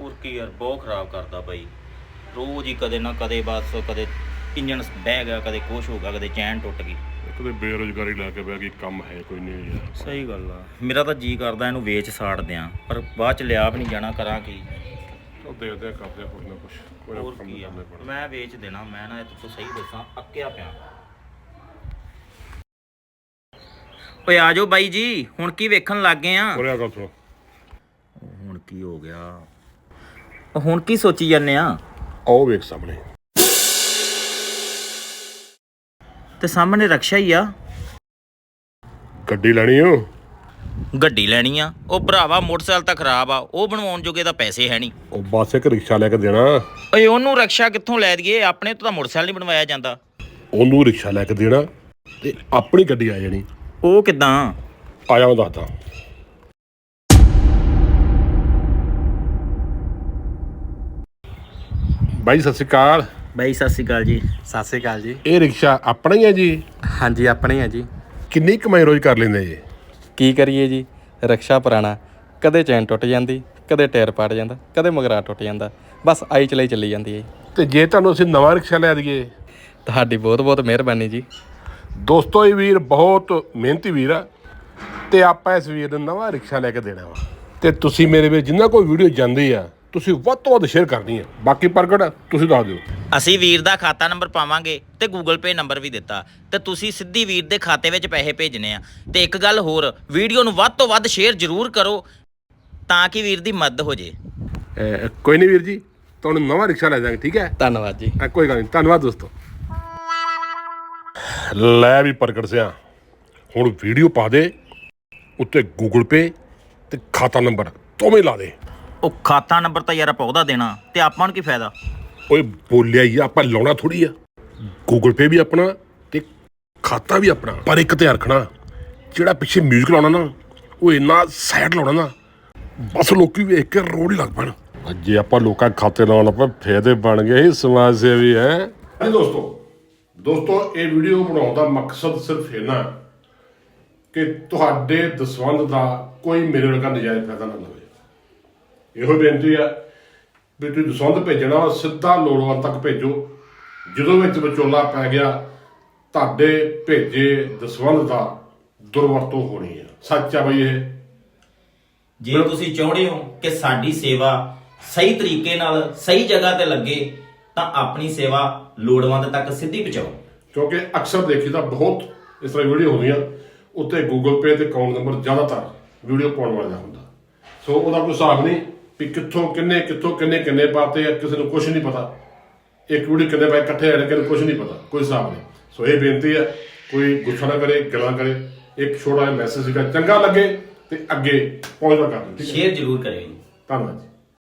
ਹੋਰ ਕੀ ਯਾਰ ਬਹੁਤ ਖਰਾਬ ਕਰਦਾ ਬਾਈ। ਰੋਜ਼ ਹੀ ਕਦੇ ਨਾ ਕਦੇ ਬਸ ਕਦੇ ਇੰਜਨ ਬਹਿ ਗਿਆ ਕਦੇ ਕੁਛ ਹੋ ਗਿਆ ਕਦੇ ਚੈਨ ਟੁੱਟ ਗਈ। ਇੱਕ ਬੇਰੋਜ਼ਗਾਰੀ ਲੈ ਕੇ ਬਹਿ ਗਈ ਕੰਮ ਹੈ ਕੋਈ ਨਹੀਂ ਯਾਰ। ਸਹੀ ਗੱਲ ਆ। ਮੇਰਾ ਤਾਂ ਜੀ ਕਰਦਾ ਇਹਨੂੰ ਵੇਚ ਸਾੜ ਦਿਆਂ ਪਰ ਬਾਅਦ ਚ ਲਿਆ ਵੀ ਨਹੀਂ ਜਾਣਾ ਕਰਾਂ ਕੀ? ਉਹ ਦੇਖਦੇ ਆ, ਕਰਦੇ ਆ ਨਾ ਕੁਛ। ਹੋਰ ਕੀ ਆ? ਮੈਂ ਵੇਚ ਦੇਣਾ ਮੈਂ ਨਾ ਇਹ ਤੋਂ ਸਹੀ ਦੱਸਾਂ ਅੱਕਿਆ ਪਿਆ। ਓਏ ਆ ਜਾਓ ਬਾਈ ਜੀ ਹੁਣ ਕੀ ਵੇਖਣ ਲੱਗ ਗਏ ਆ? ਉਰੇ ਆ ਗੱਲ ਸੁਣੋ। ਹੁਣ ਕੀ ਹੋ ਗਿਆ? ਹੁਣ ਕੀ ਸੋਚੀ ਜਾਂਦੇ ਆ? ਆਓ ਵੇਖ ਸਾਹਮਣੇ। ਤੇ ਸਾਹਮਣੇ ਰਕਸ਼ਾ ਹੀ ਆ। ਗੱਡੀ ਲੈਣੀ ਓ ਗੱਡੀ ਲੈਣੀ ਆ। ਉਹ ਭਰਾਵਾ ਮੋਟਰਸਾਈਕਲ ਤਾਂ ਖਰਾਬ ਆ। ਉਹ ਬਣਵਾਉਣ ਜੋਗੇ ਤਾਂ ਪੈਸੇ ਹੈ ਨਹੀਂ ਉਹ ਬਸ ਇੱਕ ਰਿਕਸ਼ਾ ਲੈ ਕੇ ਦੇਣਾ। ਓਏ ਉਹਨੂੰ ਰਕਸ਼ਾ ਕਿੱਥੋਂ ਲੈ ਦਈਏ? ਆਪਣੇ ਤੋਂ ਤਾਂ ਮੋਟਰਸਾਈਕਲ ਨਹੀਂ ਬਣਵਾਇਆ ਜਾਂਦਾ। ਉਹਨੂੰ ਰਿਕਸ਼ਾ ਲੈ ਕੇ ਦੇਣਾ ਤੇ ਆਪਣੀ ਗੱਡੀ ਆ ਜਾਣੀ। ਉਹ ਕਿਦਾਂ? ਆ ਜਾ ਮੈਂ ਦੱਸਦਾ। ਬਾਈ ਸਤਿ ਸ਼੍ਰੀ ਅਕਾਲ। ਬਾਈ ਸਤਿ ਸ਼੍ਰੀ ਅਕਾਲ ਜੀ। ਸਤਿ ਸ੍ਰੀ ਅਕਾਲ ਜੀ। ਇਹ ਰਿਕਸ਼ਾ ਆਪਣਾ ਹੀ ਹੈ ਜੀ? ਹਾਂਜੀ ਆਪਣੇ ਆ ਜੀ। ਕਿੰਨੀ ਕਮਾਈ ਰੋਜ਼ ਕਰ ਲੈਂਦੇ ਜੀ? ਕੀ ਕਰੀਏ ਜੀ? ਰਕਸ਼ਾ ਪੁਰਾਣਾ। ਕਦੇ ਚੈਨ ਟੁੱਟ ਜਾਂਦੀ ਕਦੇ ਟਾਇਰ ਪਾੜ ਜਾਂਦਾ ਕਦੇ ਮਗਰਾ ਟੁੱਟ ਜਾਂਦਾ। ਬਸ ਆਈ ਚਲਾਈ ਚੱਲੀ ਜਾਂਦੀ ਹੈ ਜੀ। ਤੇ ਜੇ ਤੁਹਾਨੂੰ ਅਸੀਂ ਨਵਾਂ ਰਿਕਸ਼ਾ ਲੈ ਦਈਏ? ਤੁਹਾਡੀ ਬਹੁਤ ਬਹੁਤ ਮਿਹਰਬਾਨੀ ਜੀ। ਦੋਸਤੋ ਇਹ ਵੀਰ ਬਹੁਤ ਮਿਹਨਤੀ ਵੀਰ ਆ ਤੇ ਆਪਾਂ ਇਸ ਵੀਰ ਨੂੰ ਨਵਾਂ ਰਿਕਸ਼ਾ ਲੈ ਕੇ ਦੇਣਾ ਵਾ। ਤੇ ਤੁਸੀਂ ਮੇਰੇ ਵੀਰ ਜਿੰਨਾ ਕੋਈ ਵੀਡੀਓ ਜਾਂਦੀ ਆ ਤੁਸੀਂ ਵੱਧ ਤੋਂ ਵੱਧ ਸ਼ੇਅਰ ਕਰਨੀ ਆ। ਬਾਕੀ ਪ੍ਰਗਟ ਤੁਸੀਂ ਦੱਸ ਦਿਓ। ਅਸੀਂ ਵੀਰ ਦਾ ਖਾਤਾ ਨੰਬਰ ਪਾਵਾਂਗੇ ਤੇ ਗੂਗਲ ਪੇ ਨੰਬਰ ਵੀ ਦਿੱਤਾ। ਤੇ ਤੁਸੀਂ ਸਿੱਧੀ ਵੀਰ ਦੇ ਖਾਤੇ ਵਿੱਚ ਪੈਸੇ ਭੇਜਣੇ ਆ। ਤੇ ਇੱਕ ਗੱਲ ਹੋਰ ਵੀਡੀਓ ਨੂੰ ਵੱਧ ਤੋਂ ਵੱਧ ਸ਼ੇਅਰ ਜ਼ਰੂਰ ਕਰੋ ਤਾਂ ਕਿ ਵੀਰ ਦੀ ਮਦਦ ਹੋ ਜੇ। ਕੋਈ ਨਹੀਂ ਵੀਰ ਜੀ ਤੁਹਾਨੂੰ ਨਵਾਂ ਰਿਕਸ਼ਾ ਲੈ ਦਾਂਗੇ ਠੀਕ ਹੈ? ਧੰਨਵਾਦ ਜੀ। ਕੋਈ ਗੱਲ ਨਹੀਂ ਧੰਨਵਾਦ ਦੋਸਤੋ। ਲੈ ਵੀ ਪ੍ਰਗਟ ਸਿਆ। ਹੁਣ ਵੀਡੀਓ ਪਾ ਦੇ ਉੱਤੇ ਗੂਗਲ ਪੇ ਤੇ ਖਾਤਾ ਨੰਬਰ ਦੋਵੇਂ ਲਾ ਦੇ। ਉਹ ਖਾਤਾ ਨੰਬਰ ਤਾਂ ਯਾਰ ਆਪਾਂ ਉਹਦਾ ਦੇਣਾ ਤੇ ਆਪਾਂ ਨੂੰ ਕੀ ਫਾਇਦਾ? ਓਏ ਬੋਲਿਆ ਹੀ ਆ, ਆਪਾਂ ਲਾਉਣਾ ਥੋੜੀ ਆ। ਗੂਗਲ ਪੇ ਵੀ ਆਪਣਾ ਤੇ ਖਾਤਾ ਵੀ ਆਪਣਾ। ਪਰ ਇੱਕ ਧਿਆਨ ਰੱਖਣਾ ਜਿਹੜਾ ਪਿੱਛੇ ਮਿਊਜ਼ਿਕ ਲਾਉਣਾ ਨਾ ਉਹ ਇੰਨਾ ਸਾਈਡ ਲਾਉਣਾ ਨਾ ਬਸ ਲੋਕੀ ਵੇਖ ਕੇ ਰੋੜ ਹੀ ਲੱਗ ਪੈਣ। ਜੇ ਆਪਾਂ ਲੋਕਾਂ ਖਾਤੇ ਲਾਉਣ ਆਪਾਂ ਫਾਇਦੇ ਬਣ ਗਏ ਸਮਾਜ ਸੇਵੀ ਹੈ। ਹਾਂਜੀ ਦੋਸਤੋ ਦੋਸਤੋ, ਇਹ ਵੀਡੀਓ ਬਣਾਉਣ ਦਾ ਮਕਸਦ ਸਿਰਫ ਇਹਨਾਂ ਕਿ ਤੁਹਾਡੇ ਦਸਵੰਧ ਦਾ ਕੋਈ ਮੇਰੇ ਵਰਗਾ ਨਜਾਇਜ਼ ਫਾਇਦਾ ਨਾ ਲਵੇ। ਇਹੋ ਬੇਨਤੀ ਆ ਵੀ ਤੁਸੀਂ ਦਸਵੰਧ ਭੇਜਣਾ ਸਿੱਧਾ ਲੋੜਵੰਦ ਤੱਕ ਭੇਜੋ। ਜਦੋਂ ਵਿੱਚ ਵਿਚੋਲਾ ਪੈ ਗਿਆ, ਤੁਹਾਡੇ ਭੇਜੇ ਦਸਵੰਧ ਦਾ ਦੁਰਵਰਤੋਂ ਹੋਣੀ ਆ। ਸੱਚ ਆ ਬਈ ਇਹ। ਜੇ ਤੁਸੀਂ ਚਾਹੁੰਦੇ ਹੋ ਕਿ ਸਾਡੀ ਸੇਵਾ ਸਹੀ ਤਰੀਕੇ ਨਾਲ, ਸਹੀ ਜਗ੍ਹਾ ਤੇ ਲੱਗੇ ਤਾਂ ਆਪਣੀ ਸੇਵਾ ਲੋੜਵੰਦ ਤੱਕ ਸਿੱਧੀ ਪਹੁੰਚਾਓ। ਕਿਉਂਕਿ ਅਕਸਰ ਦੇਖੀਦਾ ਬਹੁਤ ਇਸ ਤਰ੍ਹਾਂ ਵੀਡੀਓ ਹੁੰਦੀਆਂ ਉੱਤੇ ਗੂਗਲ ਪੇ ਤੇ ਅਕਾਊਂਟ ਨੰਬਰ ਜ਼ਿਆਦਾਤਰ ਵੀਡੀਓ ਪਾਉਣ ਵਾਲਾ ਹੁੰਦਾ। ਸੋ ਉਹਦਾ ਕੋਈ ਹਿਸਾਬ ਨਹੀਂ ਵੀ ਕਿੱਥੋਂ ਕਿੰਨੇ ਕਿੱਥੋਂ ਕਿੰਨੇ ਕਿੰਨੇ ਪਾਤੇ ਆ ਕਿਸੇ ਨੂੰ ਕੁਝ ਨਹੀਂ ਪਤਾ। ਇੱਕ ਵੀਡੀਓ ਕਿੰਨੇ ਪੈਸੇ ਇਕੱਠੇ ਆਣੇ ਕਿਸੇ ਨੂੰ ਕੁਝ ਨਹੀਂ ਪਤਾ ਕੋਈ ਹਿਸਾਬ ਨਹੀਂ। ਸੋ ਇਹ ਬੇਨਤੀ ਹੈ ਕੋਈ ਗੁੱਸਾ ਨਾ ਕਰੇ ਗੱਲਾਂ ਕਰੇ ਇੱਕ ਛੋਟਾ ਜਿਹਾ ਮੈਸੇਜ ਸੀਗਾ ਚੰਗਾ ਲੱਗੇ ਤੇ ਅੱਗੇ ਪਹੁੰਚਦਾ ਕਰ ਸ਼ੇਅਰ ਜ਼ਰੂਰ ਕਰਿਓ ਜੀ। ਧੰਨਵਾਦ ਜੀ।